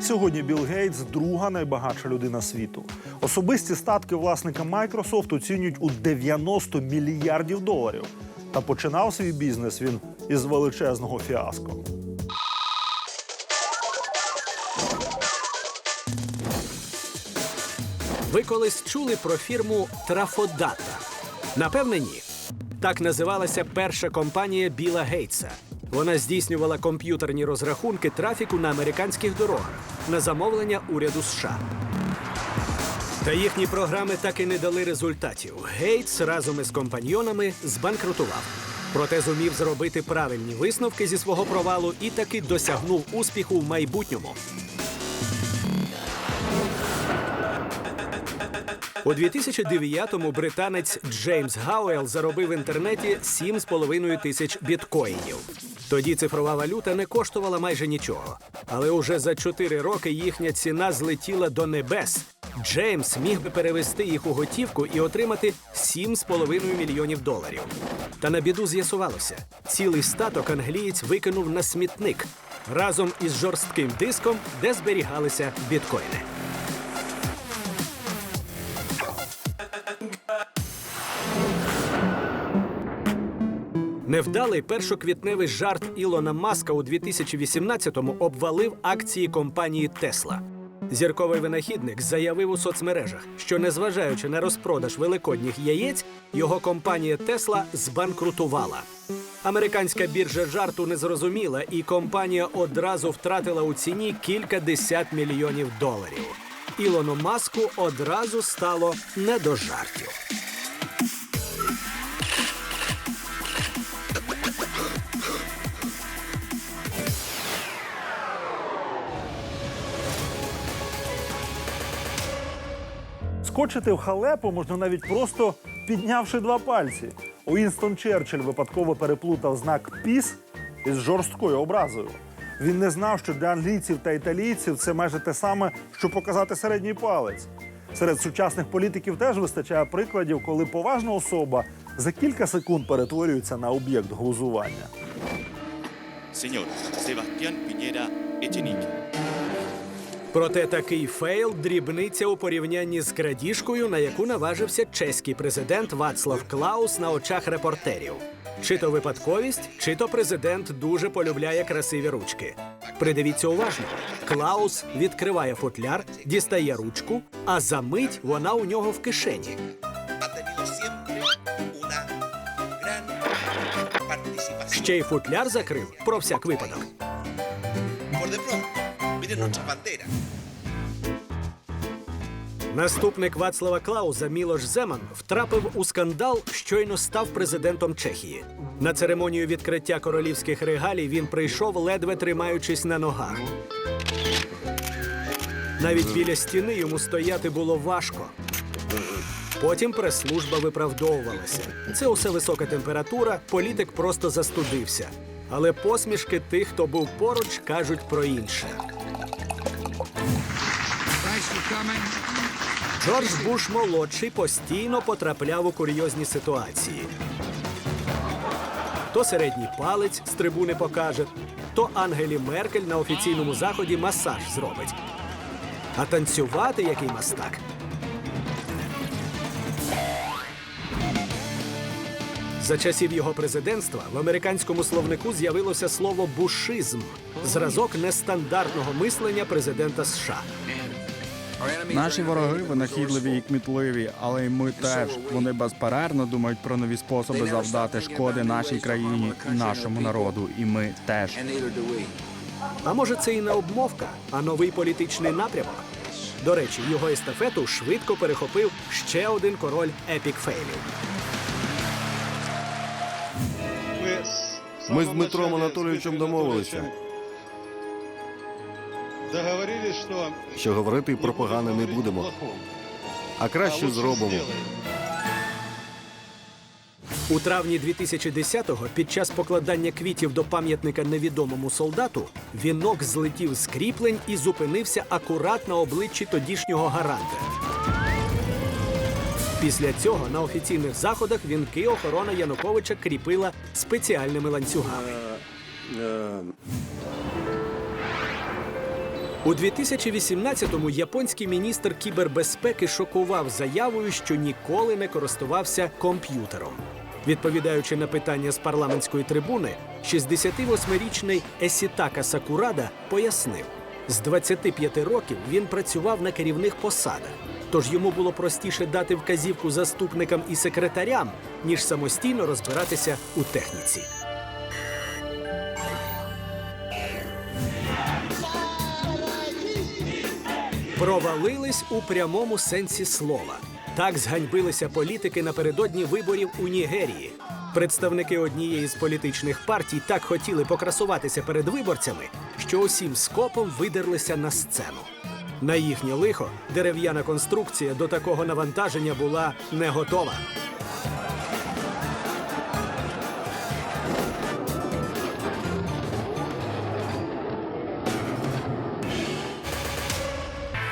Сьогодні Білл Гейтс друга найбагатша людина світу. Особисті статки власника Microsoft оцінюють у 90 мільярдів доларів. Та починав свій бізнес він із величезного фіаско. Ви колись чули про фірму Трафодата? Напевне, ні. Так називалася перша компанія Біла Гейтса. Вона здійснювала комп'ютерні розрахунки трафіку на американських дорогах на замовлення уряду США. Та їхні програми так і не дали результатів. Гейтс разом із компаньйонами збанкрутував. Проте зумів зробити правильні висновки зі свого провалу і таки досягнув успіху в майбутньому. У 2009-му британець Джеймс Гауел заробив в інтернеті 7,5 тисяч біткоїнів. Тоді цифрова валюта не коштувала майже нічого. Але уже за 4 роки їхня ціна злетіла до небес. Джеймс міг би перевести їх у готівку і отримати 7,5 мільйонів доларів. Та на біду з'ясувалося, цілий статок англієць викинув на смітник разом із жорстким диском, де зберігалися біткоїни. Невдалий першоквітневий жарт Ілона Маска у 2018-му обвалив акції компанії Тесла. Зірковий винахідник заявив у соцмережах, що незважаючи на розпродаж великодніх яєць, його компанія Тесла збанкрутувала. Американська біржа жарту не зрозуміла, і компанія одразу втратила у ціні кілька десят мільйонів доларів. Ілону Маску одразу стало не до жартів. Скочити в халепу можна навіть просто піднявши два пальці. Уінстон Черчилль випадково переплутав знак піс із жорсткою образою. Він не знав, що для англійців та італійців це майже те саме, що показати середній палець. Серед сучасних політиків теж вистачає прикладів, коли поважна особа за кілька секунд перетворюється на об'єкт глузування. Señor Sebastián Piñera Echenique. Проте такий фейл дрібниця у порівнянні з крадіжкою, на яку наважився чеський президент Вацлав Клаус на очах репортерів. Чи то випадковість, чи то президент дуже полюбляє красиві ручки. Придивіться уважно. Клаус відкриває футляр, дістає ручку, а за мить вона у нього в кишені. Ще й футляр закрив про всяк випадок. De nuestra bandera. Наступник Вацлава Клауза Мілош Земан втрапив у скандал, щойно став президентом Чехії. На церемонію відкриття королівських регалій він прийшов, ледве тримаючись на ногах. Навіть біля стіни йому стояти було важко. Потім прес-служба виправдовувалася. Це усе висока температура, політик просто застудився. Але посмішки тих, хто був поруч, кажуть про інше. Джордж Буш молодший постійно потрапляв у курйозні ситуації. То середній палець з трибуни покаже, то Ангелі Меркель на офіційному заході масаж зробить. А танцювати який мастак. За часів його президентства в американському словнику з'явилося слово бушизм зразок нестандартного мислення президента США. Наші вороги винахідливі і кмітливі, але й ми теж. Вони безперервно думають про нові способи завдати шкоди нашій країні, і нашому народу. І ми теж. А може, це і не обмовка, а новий політичний напрямок? До речі, його естафету швидко перехопив ще один король епік фейлів. Ми з Дмитром Анатолійовичем домовилися, що що говорити про погане не будемо, а краще зробимо. У травні 2010-го, під час покладання квітів до пам'ятника невідомому солдату, вінок злетів з кріплень і зупинився акурат на обличчі тодішнього гаранта. Після цього на офіційних заходах вінки охорона Януковича кріпила спеціальними ланцюгами. У 2018-му японський міністр кібербезпеки шокував заявою, що ніколи не користувався комп'ютером. Відповідаючи на питання з парламентської трибуни, 68-річний Есітака Сакурада пояснив, з 25 років він працював на керівних посадах, тож йому було простіше дати вказівку заступникам і секретарям, ніж самостійно розбиратися у техніці. Провалились у прямому сенсі слова. Так зганьбилися політики напередодні виборів у Нігерії. Представники однієї з політичних партій так хотіли покрасуватися перед виборцями, що усім скопом видерлися на сцену. На їхнє лихо дерев'яна конструкція до такого навантаження була не готова.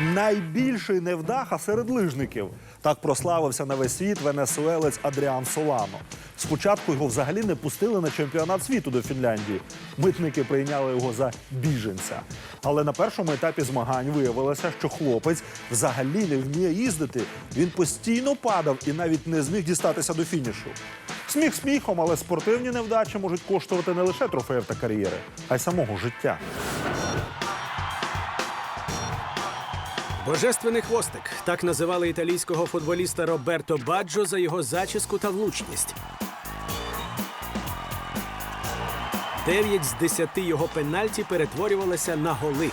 Найбільший невдаха серед лижників. Так прославився на весь світ венесуелець Адріан Солано. Спочатку його взагалі не пустили на чемпіонат світу до Фінляндії. Митники прийняли його за біженця. Але на першому етапі змагань виявилося, що хлопець взагалі не вміє їздити. Він постійно падав і навіть не зміг дістатися до фінішу. Сміх сміхом, але спортивні невдачі можуть коштувати не лише трофеїв та кар'єри, а й самого життя. Божественний хвостик так називали італійського футболіста Роберто Баджо за його зачіску та влучність. Дев'ять з десяти його пенальті перетворювалися на голи.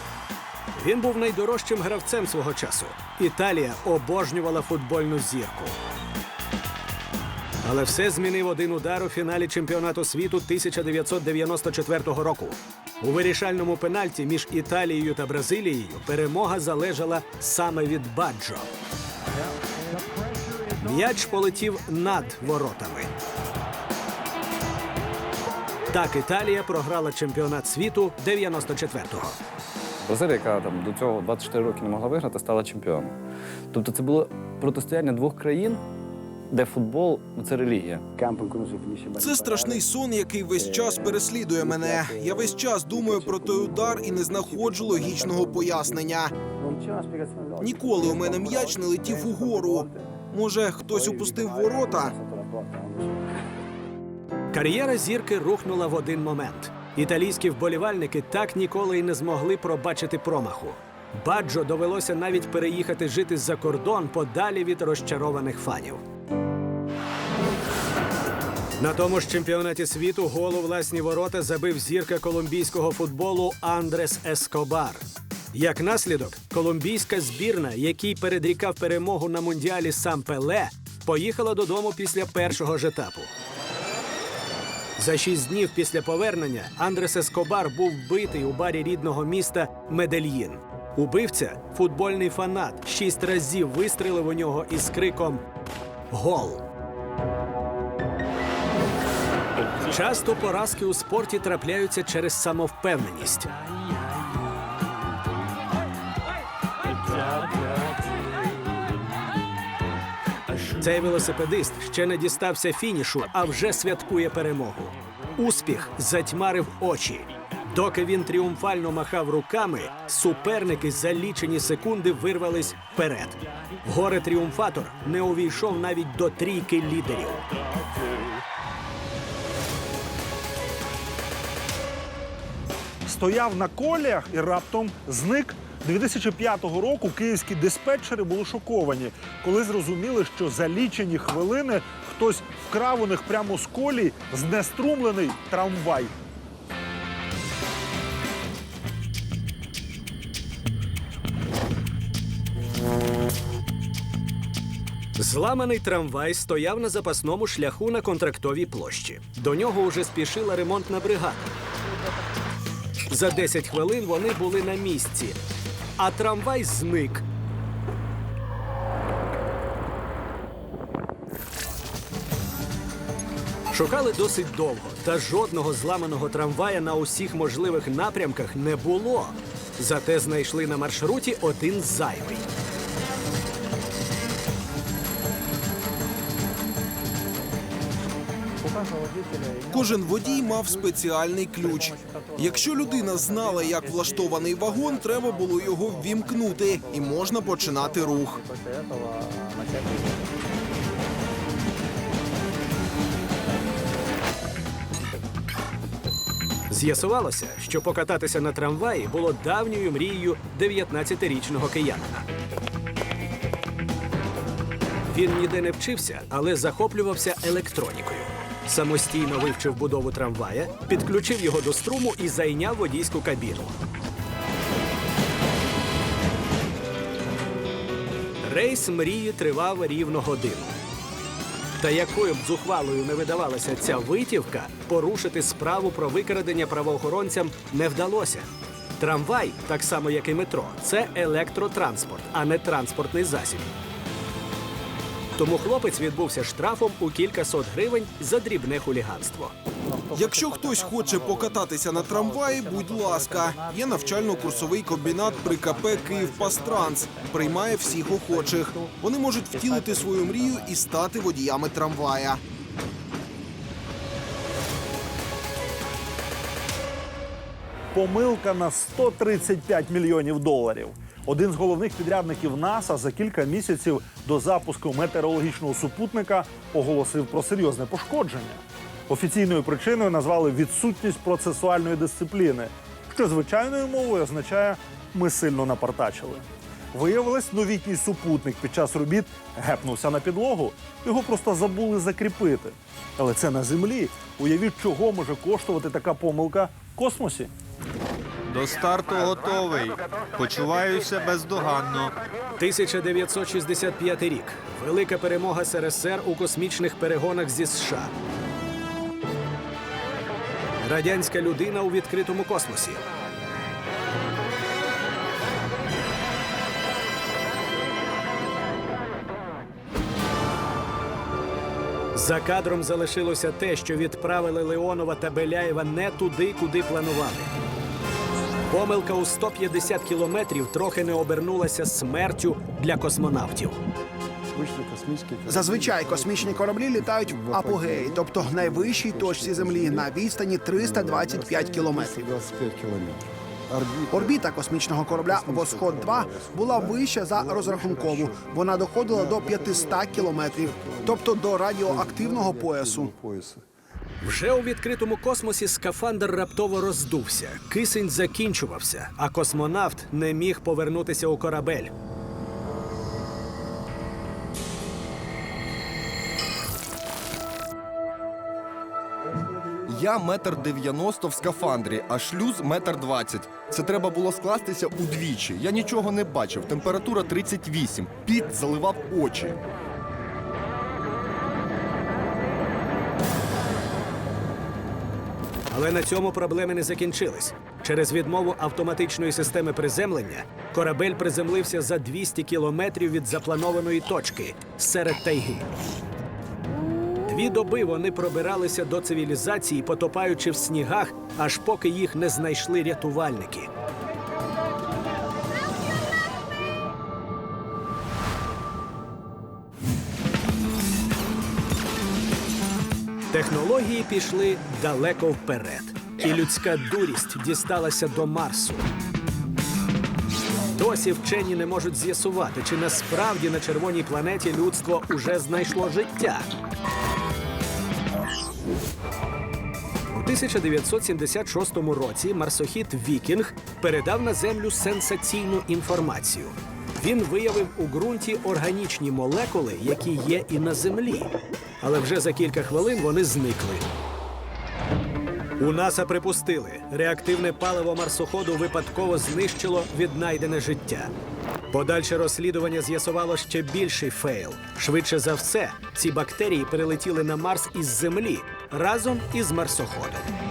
Він був найдорожчим гравцем свого часу. Італія обожнювала футбольну зірку. Але все змінив один удар у фіналі чемпіонату світу 1994 року. У вирішальному пенальті між Італією та Бразилією перемога залежала саме від Баджо. М'яч полетів над воротами. Так Італія програла чемпіонат світу 94-го. Бразилія, яка там до цього 24 роки не могла виграти, стала чемпіоном. Тобто це було протистояння двох країн, де футбол це релігія. Це страшний сон, який весь час переслідує мене. Я весь час думаю про той удар і не знаходжу логічного пояснення. Ніколи у мене м'яч не летів угору. Може, хтось упустив ворота? Кар'єра зірки рухнула в один момент. Італійські вболівальники так ніколи й не змогли пробачити промаху. Баджо довелося навіть переїхати жити за кордон подалі від розчарованих фанів. На тому ж чемпіонаті світу гол у власні ворота забив зірка колумбійського футболу Андрес Ескобар. Як наслідок, колумбійська збірна, який передрікав перемогу на мундіалі сам Пеле, поїхала додому після першого ж етапу. За шість днів після повернення Андрес Ескобар був вбитий у барі рідного міста Медельїн. Убивця, футбольний фанат, шість разів вистрелив у нього із криком Гол. Часто поразки у спорті трапляються через самовпевненість. Цей велосипедист ще не дістався фінішу, а вже святкує перемогу. Успіх затьмарив очі. Доки він тріумфально махав руками, суперники за лічені секунди вирвались вперед. Горе тріумфатор не увійшов навіть до трійки лідерів. Стояв на коліях і раптом зник. 2005 року київські диспетчери були шоковані, коли зрозуміли, що за лічені хвилини хтось вкрав у них прямо з колії знеструмлений трамвай. Зламаний трамвай стояв на запасному шляху на контрактовій площі. До нього уже спішила ремонтна бригада. За 10 хвилин вони були на місці, а трамвай зник. Шукали досить довго, та жодного зламаного трамвая на усіх можливих напрямках не було. Зате знайшли на маршруті один зайвий. Кожен водій мав спеціальний ключ. Якщо людина знала, як влаштований вагон, треба було його ввімкнути, і можна починати рух. З'ясувалося, що покататися на трамваї було давньою мрією 19-річного киянина. Він ніде не вчився, але захоплювався електронікою. Самостійно вивчив будову трамвая, підключив його до струму і зайняв водійську кабіну. Рейс мрії тривав рівно годину. Та якою б зухвалою не видавалася ця витівка, порушити справу про викрадення правоохоронцям не вдалося. Трамвай, так само як і метро, це електротранспорт, а не транспортний засіб. Тому хлопець відбувся штрафом у кількасот гривень за дрібне хуліганство. Якщо хтось хоче покататися на трамваї, будь ласка, є навчально-курсовий комбінат при КП «Київпастранс». Приймає всіх охочих. Вони можуть втілити свою мрію і стати водіями трамвая. Помилка на 135 мільйонів доларів. Один з головних підрядників НАСА за кілька місяців до запуску метеорологічного супутника оголосив про серйозне пошкодження. Офіційною причиною назвали відсутність процесуальної дисципліни, що звичайною мовою означає ми сильно напартачили. Виявилось, новітній супутник під час робіт гепнувся на підлогу. Його просто забули закріпити. Але це на землі. Уявіть, чого може коштувати така помилка в космосі. До старту готовий. Почуваюся бездоганно. 1965 рік. Велика перемога СРСР у космічних перегонах зі США. Радянська людина у відкритому космосі. За кадром залишилося те, що відправили Леонова та Беляєва не туди, куди планували. Помилка у 150 кілометрів трохи не обернулася смертю для космонавтів. Зазвичай космічні кораблі літають в апогеї, тобто найвищій точці землі на відстані 325 кілометрів. Орбіта космічного корабля Восход 2 була вища за розрахункову. Вона доходила до 500 кілометрів, тобто до радіоактивного поясу. Вже у відкритому космосі скафандр раптово роздувся, кисень закінчувався, а космонавт не міг повернутися у корабель. Я метр дев'яносто в скафандрі, а шлюз метр двадцять. Це треба було скластися удвічі. Я нічого не бачив. Температура 38. Піт заливав очі. Але на цьому проблеми не закінчились. Через відмову автоматичної системи приземлення корабель приземлився за 200 кілометрів від запланованої точки серед тайги. Дві доби вони пробиралися до цивілізації, потопаючи в снігах, аж поки їх не знайшли рятувальники. Технології пішли далеко вперед, і людська дурість дісталася до Марсу. Досі вчені не можуть з'ясувати, чи насправді на червоній планеті людство уже знайшло життя. У 1976 році марсохід Вікінг передав на землю сенсаційну інформацію. Він виявив у ґрунті органічні молекули, які є і на землі. Але вже за кілька хвилин вони зникли. У НАСА припустили, реактивне паливо марсоходу випадково знищило віднайдене життя. Подальше розслідування з'ясувало ще більший фейл. Швидше за все, ці бактерії перелетіли на Марс із Землі разом із марсоходом.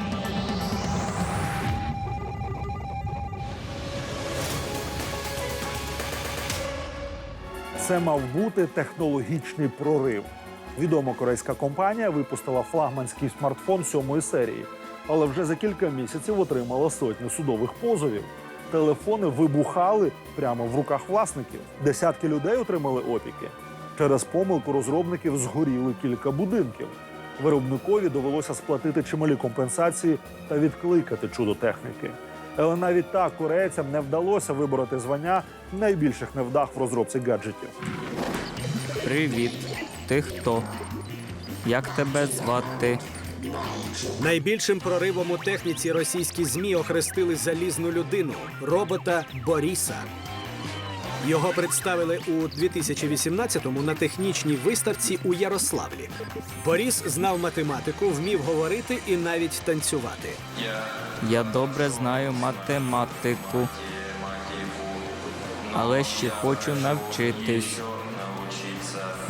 Це мав бути технологічний прорив. Відома корейська компанія випустила флагманський смартфон сьомої серії, але вже за кілька місяців отримала сотню судових позовів. Телефони вибухали прямо в руках власників. Десятки людей отримали опіки. Через помилку розробників згоріли кілька будинків. Виробникові довелося сплатити чималі компенсації та відкликати чудо техніки. Але навіть так корейцям не вдалося вибороти звання найбільших невдах в розробці гаджетів. Привіт. Ти хто? Як тебе звати? Найбільшим проривом у техніці російські змі охрестили залізну людину робота Боріса. Його представили у 2018-му на технічній виставці у Ярославлі. Боріс знав математику, вмів говорити і навіть танцювати. Я добре знаю математику. Але ще хочу навчитись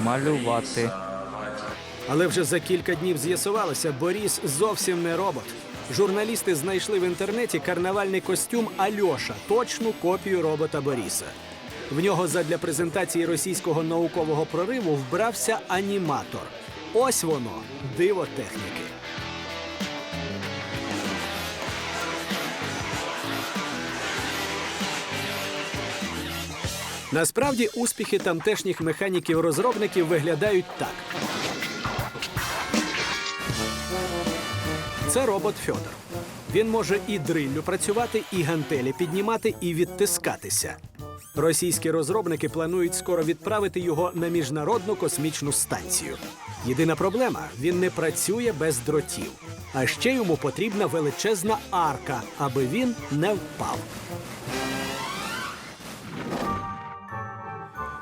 малювати. Але вже за кілька днів з'ясувалося, Боріс зовсім не робот. Журналісти знайшли в інтернеті карнавальний костюм Альоша, точну копію робота Боріса. В нього задля презентації російського наукового прориву вбрався аніматор. Ось воно, диво техніки. Насправді успіхи тамтешніх механіків-розробників виглядають так. Це робот Фьодор. Він може і дриллю працювати, і гантелі піднімати, і відтискатися. Російські розробники планують скоро відправити його на міжнародну космічну станцію. Єдина проблема він не працює без дротів. А ще йому потрібна величезна арка, аби він не впав.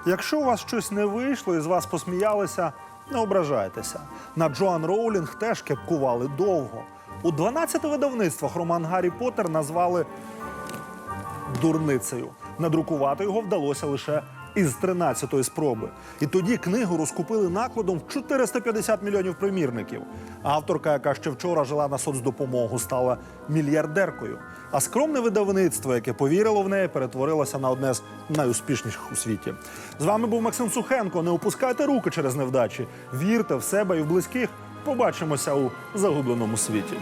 Якщо у вас щось не вийшло і з вас посміялися, не ображайтеся. На Джоан Роулінг теж кепкували довго. У 12 видавництвах роман Гаррі Поттер назвали дурницею. Надрукувати його вдалося лише із 13-ї спроби. І тоді книгу розкупили накладом в 450 мільйонів примірників. Авторка, яка ще вчора жила на соцдопомогу, стала мільярдеркою. А скромне видавництво, яке повірило в неї, перетворилося на одне з найуспішніших у світі. З вами був Максим Сухенко. Не опускайте руки через невдачі. Вірте в себе і в близьких. Побачимося у загубленому світі.